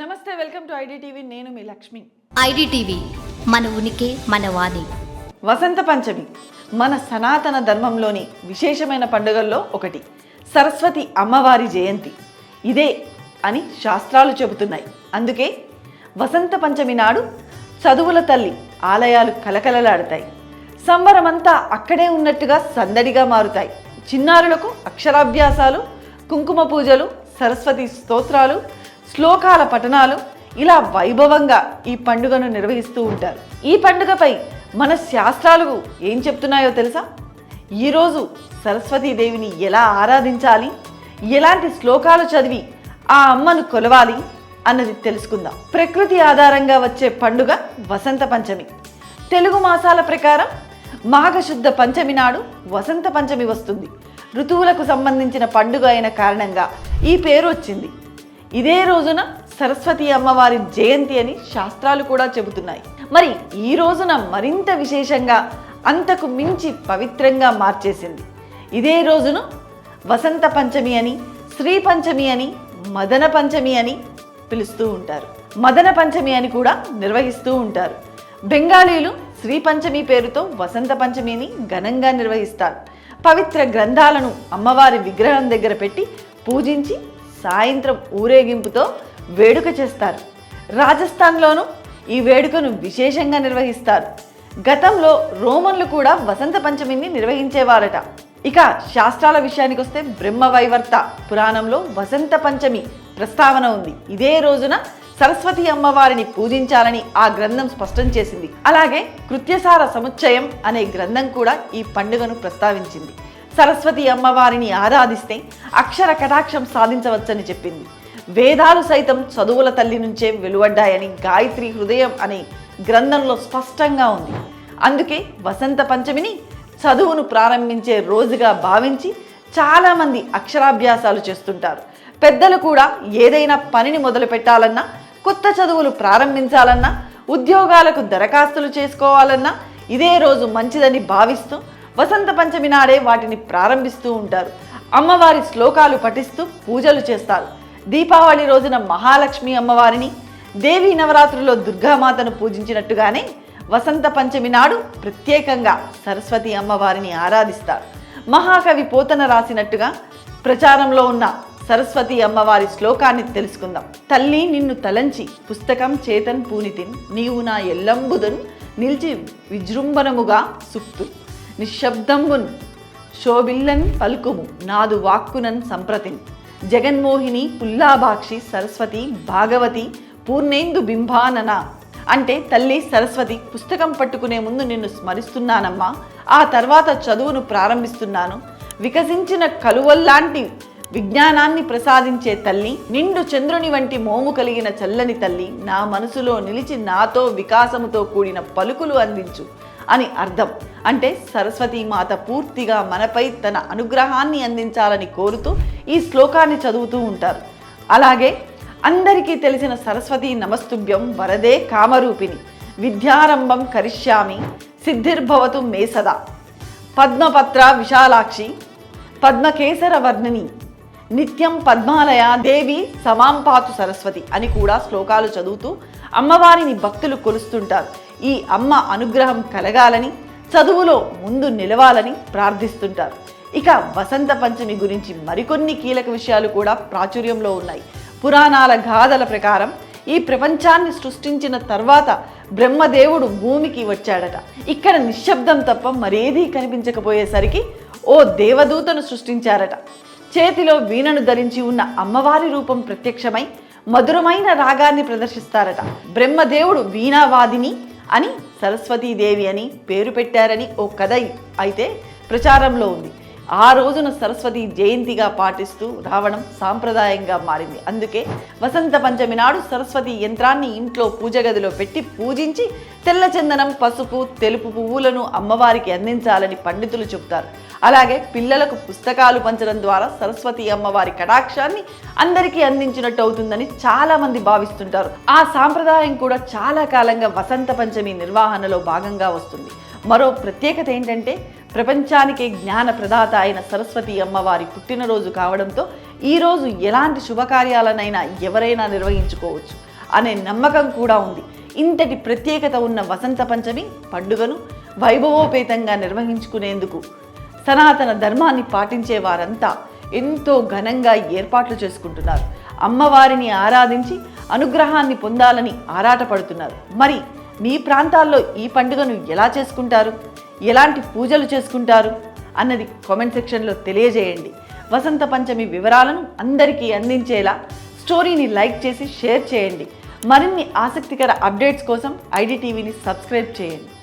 నమస్తే welcome to ID TV నేను మీ Lakshmi. IDTV మన ఉనికి మన వాణి. వసంత పంచమి మన సనాతన ధర్మంలోని విశేషమైన పండుగల్లో ఒకటి. సరస్వతి అమ్మవారి జయంతి. ఇదే అని శాస్త్రాలు చెబుతున్నాయి. అందుకే వసంత పంచమి నాడు చదువుల తల్లి ఆలయాలు కలకలలాడతాయి. సంబరమంతా అక్కడే ఉన్నట్టుగా సందడిగా మారుతాయి. చిన్నారులకు అక్షరాభ్యాసాలు కుంకుమ పూజలు సరస్వతి స్తోత్రాలు శ్లోకాల పఠనాలు ఇలా వైభవంగా ఈ పండుగను నిర్వహిస్తూ ఉంటారు. ఈ పండుగపై మన శాస్త్రాలు ఏం చెప్తున్నాయో తెలుసా? ఈరోజు సరస్వతీదేవిని ఎలా ఆరాధించాలి? ఎలాంటి శ్లోకాలు చదివి ఆ అమ్మను కొలవాలి అన్నది తెలుసుకుందాం. ప్రకృతి ఆధారంగా వచ్చే పండుగ వసంత పంచమి. తెలుగు మాసాల ప్రకారం మాఘశుద్ధ పంచమి నాడు వసంత పంచమి వస్తుంది. ఋతువులకు సంబంధించిన పండుగ అయిన కారణంగా ఈ పేరు వచ్చింది. ఇదే రోజున సరస్వతి అమ్మవారి జయంతి అని శాస్త్రాలు కూడా చెబుతున్నాయి. మరి ఈ రోజున మరింత విశేషంగా అంతకు మించి పవిత్రంగా మార్చేసింది. ఇదే రోజును వసంత పంచమి అని శ్రీ పంచమి అని మదన పంచమి అని పిలుస్తూ ఉంటారు. మదన పంచమి అని కూడా నిర్వహిస్తూ ఉంటారు. బెంగాలీలు శ్రీ పంచమి పేరుతో వసంత పంచమిని ఘనంగా నిర్వహిస్తారు. పవిత్ర గ్రంథాలను అమ్మవారి విగ్రహం దగ్గర పెట్టి పూజించి సాయంత్రం ఊరేగింపుతో వేడుక చేస్తారు. రాజస్థాన్లోనూ ఈ వేడుకను విశేషంగా నిర్వహిస్తారు. గతంలో రోమన్లు కూడా వసంత పంచమిని నిర్వహించేవారట. ఇక శాస్త్రాల విషయానికి వస్తే బ్రహ్మవైవర్త పురాణంలో వసంత పంచమి ప్రస్తావన ఉంది. ఇదే రోజున సరస్వతి అమ్మవారిని పూజించాలని ఆ గ్రంథం స్పష్టం చేసింది. అలాగే కృత్యసార సముచ్చయం అనే గ్రంథం కూడా ఈ పండుగను ప్రస్తావించింది. సరస్వతి అమ్మవారిని ఆరాధిస్తే అక్షర కటాక్షం సాధించవచ్చని చెప్పింది. వేదాలు సైతం చదువుల తల్లి నుంచే వెలువడ్డాయని గాయత్రి హృదయం అనే గ్రంథంలో స్పష్టంగా ఉంది. అందుకే వసంత పంచమిని చదువును ప్రారంభించే రోజుగా భావించి చాలామంది అక్షరాభ్యాసాలు చేస్తుంటారు. పెద్దలు కూడా ఏదైనా పనిని మొదలు పెట్టాలన్నా కొత్త చదువులు ప్రారంభించాలన్నా ఉద్యోగాలకు దరఖాస్తులు చేసుకోవాలన్నా ఇదే రోజు మంచిదని భావిస్తూ వసంత పంచమి నాడే వాటిని ప్రారంభిస్తూ ఉంటారు. అమ్మవారి శ్లోకాలు పఠిస్తూ పూజలు చేస్తారు. దీపావళి రోజున మహాలక్ష్మి అమ్మవారిని దేవీ నవరాత్రుల్లో దుర్గామాతను పూజించినట్టుగానే వసంత పంచమి నాడు ప్రత్యేకంగా సరస్వతి అమ్మవారిని ఆరాధిస్తారు. మహాకవి పోతన రాసినట్టుగా ప్రచారంలో ఉన్న సరస్వతి అమ్మవారి శ్లోకాన్ని తెలుసుకుందాం. తల్లి నిన్ను తలంచి పుస్తకం చేతన్ పూనితిన్ నీవు నా ఎల్లంబుదన్ నిలిచి విజృంభణముగా సుక్తు నిశ్శబ్దంబున్ శోభిల్లన్ పల్కుము నాదు వాక్కునన్ సంప్రతిన్. జగన్మోహిని పుల్లాభాక్షి సరస్వతి భాగవతి పూర్ణేందు బింబానన. అంటే తల్లి సరస్వతి పుస్తకం పట్టుకునే ముందు నిన్ను స్మరిస్తున్నానమ్మా. ఆ తర్వాత చదువును ప్రారంభిస్తున్నాను. వికసించిన కలువల్లాంటి విజ్ఞానాన్ని ప్రసాదించే తల్లి నిండు చంద్రుని వంటి మోము కలిగిన చల్లని తల్లి నా మనసులో నిలిచి నాతో వికాసముతో కూడిన పలుకులు అందించు. అని అర్థం. అంటే సరస్వతీ మాత పూర్తిగా మనపై తన అనుగ్రహాన్ని అందించాలని కోరుతూ ఈ శ్లోకాన్ని చదువుతూ ఉంటారు. అలాగే అందరికీ తెలిసిన సరస్వతి నమస్తుభ్యం వరదే కామరూపిణి. విద్యారంభం కరిష్యామి సిద్ధిర్భవతు మే సదా. పద్మపత్ర విశాలాక్షి పద్మకేసర వర్ణిని నిత్యం పద్మాలయ దేవి సమాంపాతు సరస్వతి అని కూడా శ్లోకాలు చదువుతూ అమ్మవారిని భక్తులు కొలుస్తుంటారు. ఈ అమ్మ అనుగ్రహం కలగాలని చదువులో ముందు నిలవాలని ప్రార్థిస్తుంటారు. ఇక వసంత పంచమి గురించి మరికొన్ని కీలక విషయాలు కూడా ప్రాచుర్యంలో ఉన్నాయి. పురాణాల గాథల ప్రకారం ఈ ప్రపంచాన్ని సృష్టించిన తర్వాత బ్రహ్మదేవుడు భూమికి వచ్చాడట. ఇక్కడ నిశ్శబ్దం తప్ప మరేదీ కనిపించకపోయేసరికి ఓ దేవదూతను సృష్టించారట. చేతిలో వీణను ధరించి ఉన్న అమ్మవారి రూపం ప్రత్యక్షమై మధురమైన రాగాన్ని ప్రదర్శిస్తారట. బ్రహ్మదేవుడు వీణావాదిని అని సరస్వతీదేవి అని పేరు పెట్టారని ఓ కథ అయితే ప్రచారంలో ఉంది. ఆ రోజున సరస్వతి జయంతిగా పాటిస్తూ రావడం సాంప్రదాయంగా మారింది. అందుకే వసంత పంచమి నాడు సరస్వతి యంత్రాన్ని ఇంట్లో పూజ గదిలో పెట్టి పూజించి తెల్ల చందనం పసుపు తెలుపు పువ్వులను అమ్మవారికి అందించాలని పండితులు చెబుతారు. అలాగే పిల్లలకు పుస్తకాలు పంచడం ద్వారా సరస్వతి అమ్మవారి కటాక్షాన్ని అందరికీ అందించినట్టు అవుతుందని చాలా మంది భావిస్తుంటారు. ఆ సాంప్రదాయం కూడా చాలా కాలంగా వసంత పంచమి నిర్వహణలో భాగంగా వస్తుంది. మరో ప్రత్యేకత ఏంటంటే ప్రపంచానికే జ్ఞాన ప్రదాత అయిన సరస్వతి అమ్మవారి పుట్టినరోజు కావడంతో ఈరోజు ఎలాంటి శుభకార్యాలనైనా ఎవరైనా నిర్వహించుకోవచ్చు అనే నమ్మకం కూడా ఉంది. ఇంతటి ప్రత్యేకత ఉన్న వసంత పంచమి పండుగను వైభవోపేతంగా నిర్వహించుకునేందుకు సనాతన ధర్మాన్ని పాటించే వారంతా ఎంతో ఘనంగా ఏర్పాట్లు చేసుకుంటున్నారు. అమ్మవారిని ఆరాధించి అనుగ్రహాన్ని పొందాలని ఆరాటపడుతున్నారు. మరి మీ ప్రాంతాల్లో ఈ పండుగను ఎలా చేసుకుంటారు? ఎలాంటి పూజలు చేసుకుంటారు? అన్నది కామెంట్ సెక్షన్లో తెలియజేయండి. వసంత పంచమి వివరాలను అందరికీ అందించేలా స్టోరీని లైక్ చేసి షేర్ చేయండి. మరిన్ని ఆసక్తికర అప్డేట్స్ కోసం ఐడి టీవీని సబ్స్క్రైబ్ చేయండి.